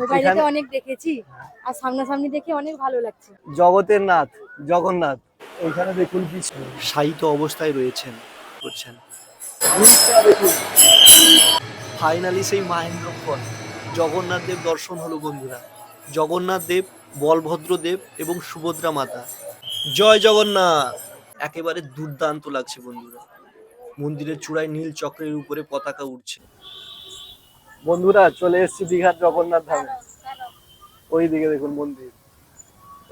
মোবাইলে অনেক দেখেছি আর সামনাসামনি দেখে অনেক ভালো লাগছে। জগতের নাথ জগন্নাথ। এখানে দেখুন কি শায়িত অবস্থায় রয়েছেন করছেন। ফাইনালি সেই মাহেন্দ্র ফল জগন্নাথ দেব দর্শন হলো বন্ধুরা। জগন্নাথ দেব বলভদ্র দেব এবং সুভদ্রা মাতা। জয় জগন্নাথ! একেবারে দুর্দান্ত লাগছে বন্ধুরা। মন্দিরের চূড়ায় নীল চক্রের উপরে পতাকা উঠছে বন্ধুরা চলে এসেছি দীঘার জগন্নাথ ধামে। ওই দিকে দেখুন মন্দির।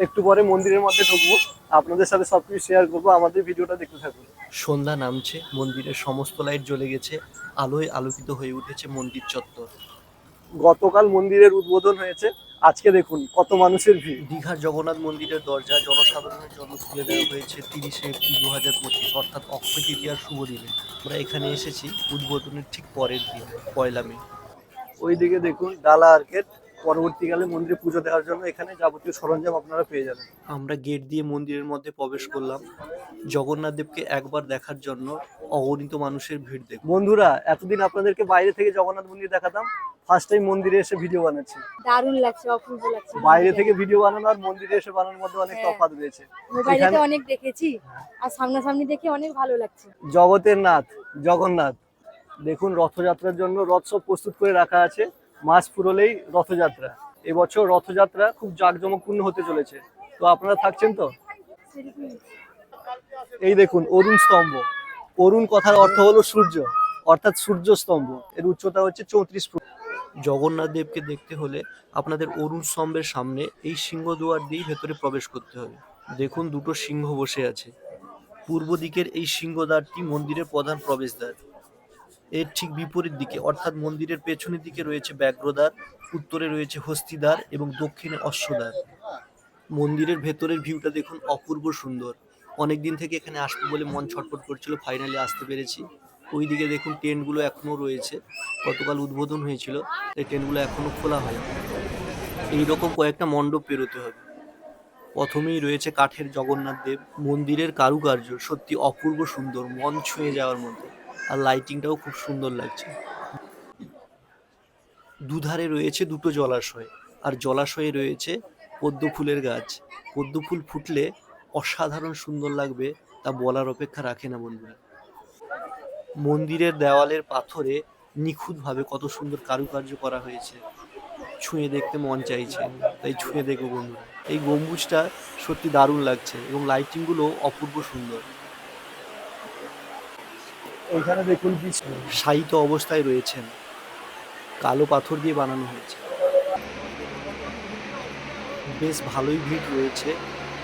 একটু পরে মন্দিরের মধ্যে ঢুকবো। আপনাদের সাথে সবকিছু শেয়ার করব। আমাদের ভিডিওটা দেখতে থাকুন। সন্ধ্যা নামছে মন্দিরের সমস্ত লাইট জ্বলে গেছে আলোয় আলোকিত হয়ে উঠেছে মন্দির চত্বর। গতকাল মন্দিরের উদ্বোধন হয়েছে। আজকে দেখুন কত মানুষের ভিড়। দীঘার জগন্নাথ মন্দিরের দরজা জনসাধারণের জন্য খুলে দেওয়া হয়েছে তিরিশে এপ্রিল দু হাজার পঁচিশ অর্থাৎ অক্ষয় তৃতীয়ার শুভ দিনে। আমরা এখানে এসেছি উদ্বোধনের ঠিক পরের দিন পয়লা মে। ওইদিকে দেখুন ডালা আর্কেট পরবর্তীকালে মন্দিরে পুজো দেওয়ার জন্য এখানে যাবতীয় সরঞ্জাম আপনারা পেয়ে যাবেন। আমরা গেট দিয়ে মন্দিরের মধ্যে প্রবেশ করলাম। জগন্নাথ দেবকে একবার দেখার জন্য অগণিত মানুষের ভিড় দেখ বন্ধুরা এতদিন আপনাদেরকে বাইরে থেকে জগন্নাথ মন্দির দেখাতাম। ফার্স্ট টাইম মন্দিরে এসে ভিডিও বানাচ্ছি। দারুণ লাগছে অপূর্ব লাগছে। বাইরে থেকে ভিডিও বানানো আর মন্দিরে এসে বানানোর মধ্যে অনেক হ্যাঁ। তফাৎ রয়েছে। মোবাইলে এখানে- অনেক দেখেছি আর সামনাসামনি দেখে অনেক ভালো লাগছে। জগতের নাথ জগন্নাথ। দেখুন রথযাত্রার জন্য রথ সব প্রস্তুত করে রাখা আছে। মাস ফুরলেই রথযাত্রা। এবছর রথযাত্রা খুব জাঁকজমকপূর্ণ হতে চলেছে। তো আপনারা থাকছেন তো? এই দেখুন, অরুণ স্তম্ভ। অরুণ কথার অর্থ হলো সূর্য, অর্থাৎ সূর্য স্তম্ভ। এর উচ্চতা হচ্ছে চৌত্রিশ ফুট। জগন্নাথ দেবকে দেখতে হলে আপনাদের অরুণ স্তম্ভের সামনে এই সিংহ দুয়ার দিয়েই ভেতরে প্রবেশ করতে হবে। দেখুন দুটো সিংহ বসে আছে। পূর্ব দিকের এই সিংহদ্বারটি মন্দিরের প্রধান প্রবেশদ্বার। এর ঠিক বিপরীত দিকে, অর্থাৎ মন্দিরের পেছনের দিকে রয়েছে ব্যাঘ্রদ্বার উত্তরে রয়েছে হস্তিদ্বার এবং দক্ষিণে অশ্বদ্বার মন্দিরের ভেতরের ভিউটা দেখুন অপূর্ব সুন্দর। অনেক দিন থেকে এখানে আসব বলে মন ছটফট করছিল ফাইনালি আসতে পেরেছি। ওইদিকে দেখুন টেন্টগুলো এখনও রয়েছে। গতকাল উদ্বোধন হয়েছিল এই টেন্টগুলো এখনও খোলা হয় এইরকম কয়েকটা মণ্ডপ পেরোতে হবে। প্রথমেই রয়েছে কাঠের জগন্নাথ দেব। মন্দিরের কারুকার্য সত্যি অপূর্ব সুন্দর, মন ছুঁয়ে যাওয়ার মতো। আর লাইটিংটাও খুব সুন্দর লাগছে। দুধারে রয়েছে দুটো জলাশয়, আর জলাশয়ে রয়েছে পদ্ম ফুলের গাছ। পদ্ম ফুল ফুটলে অসাধারণ সুন্দর লাগবে, তা বলার অপেক্ষা রাখে না বন্ধুরা। মন্দিরের দেওয়ালের পাথরে নিখুঁতভাবে কত সুন্দর কারুকার্য করা হয়েছে। ছুঁয়ে দেখতে মন চাইছে, তাই ছুঁয়ে দেখব বন্ধুরা। এই গম্বুজটা সত্যি দারুণ লাগছে এবং লাইটিংগুলো অপূর্ব সুন্দর। এখানে দেখুন কি শায়িত অবস্থায় রয়েছেন। কালো পাথর দিয়ে বানানো হয়েছে। বেশ ভালোই ভিড় রয়েছে।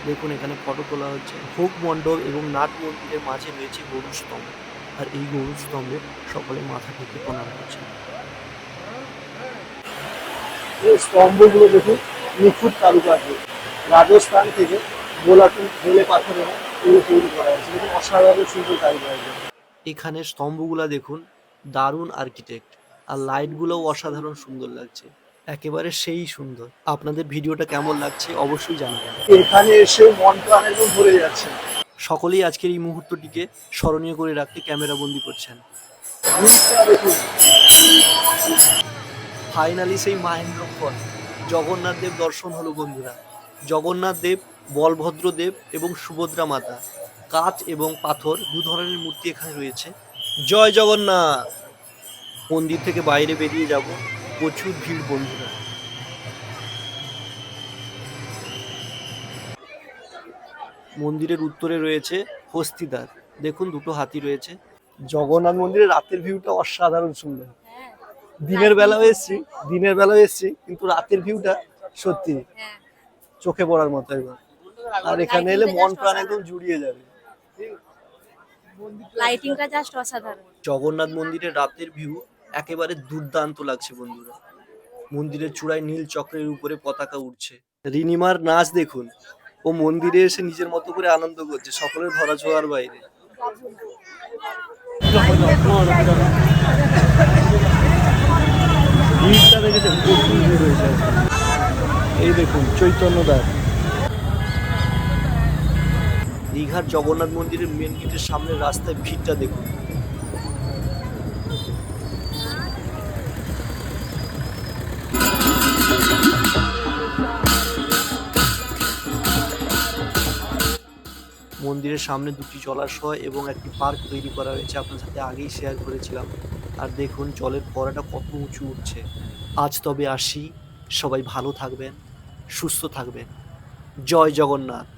দেখুন এখানে ফটো তোলা হচ্ছে। ভোগ মণ্ডপ এবং নাট মন্দিরের মাঝে রয়েছে গরু স্তম্ভ আর এই গরু স্তম্ভে সকলে মাথা থেকে প্রণাম করছে এই স্তম্ভগুলো দেখুন নিখুঁত কারুকার্য। রাজস্থান থেকে গোলাপি বেলে পাথরে এগুলো তৈরি করা হয়েছে। অসাধারণ সুন্দর কারুকার্য। এখানে স্তম্ভগুলা দেখুন দারুণ আর্কিটেক্ট আর লাইটগুলোও অসাধারণ সুন্দর লাগছে একেবারে সেই সুন্দর। আপনাদের ভিডিওটা কেমন লাগছে অবশ্যই জানাবেন। এখানে এসে মন প্রাণ একদম ভরে যাচ্ছে। সকলেই আজকের এই মুহূর্তটিকে স্মরণীয় করে রাখতে ক্যামেরা বন্দি করছেন। ফাইনালি সেই মাহেন্দ্র ফল জগন্নাথ দেব দর্শন হলো বন্ধুরা। জগন্নাথ দেব বলভদ্র দেব এবং সুভদ্রা মাতা। কাঠ এবং পাথর দু ধরনের মূর্তি এখানে রয়েছে। জয় জগন্নাথ। মন্দির থেকে বাইরে বেরিয়ে যাব। প্রচুর ভিড় বন্ধুরা। মন্দিরের উত্তরে রয়েছে হস্তিদ্বার দেখুন দুটো হাতি রয়েছে। জগন্নাথ মন্দিরের রাতের ভিউটা অসাধারণ সুন্দর। দিনের বেলাও এসছি দিনের বেলাও এসছি কিন্তু রাতের ভিউটা সত্যি হ্যাঁ। চোখে পড়ার মতো একবার। আর এখানে এলে মন প্রাণ একদম জুড়িয়ে যাবে। লাইটিংটা জাস্ট অসাধারণ। জগন্নাথ মন্দিরের রাতের ভিউ একেবারে দুর্দান্ত লাগছে বন্ধুরা। মন্দিরের চূড়ায় নীল চক্রের উপরে পতাকা উঠছে রিনিমার নাচ দেখুন। ও মন্দিরে এসে নিজের মতো করে আনন্দ করছে সকলের ধরা ছোঁয়ার বাইরে। এই দেখুন চৈতন্য দাস। দীঘার জগন্নাথ মন্দিরের মেন গেটের সামনের রাস্তায় ভিড়টা দেখুন। মন্দিরের সামনে দুটি জলাশয় এবং একটি পার্ক তৈরি করা হয়েছে, আপনার সাথে আগেই শেয়ার করেছিলাম। আর দেখুন, জলের ফোয়ারাটা কত উঁচু উঠছে। আজ তবে আসি। সবাই ভালো থাকবেন, সুস্থ থাকবেন। জয় জগন্নাথ।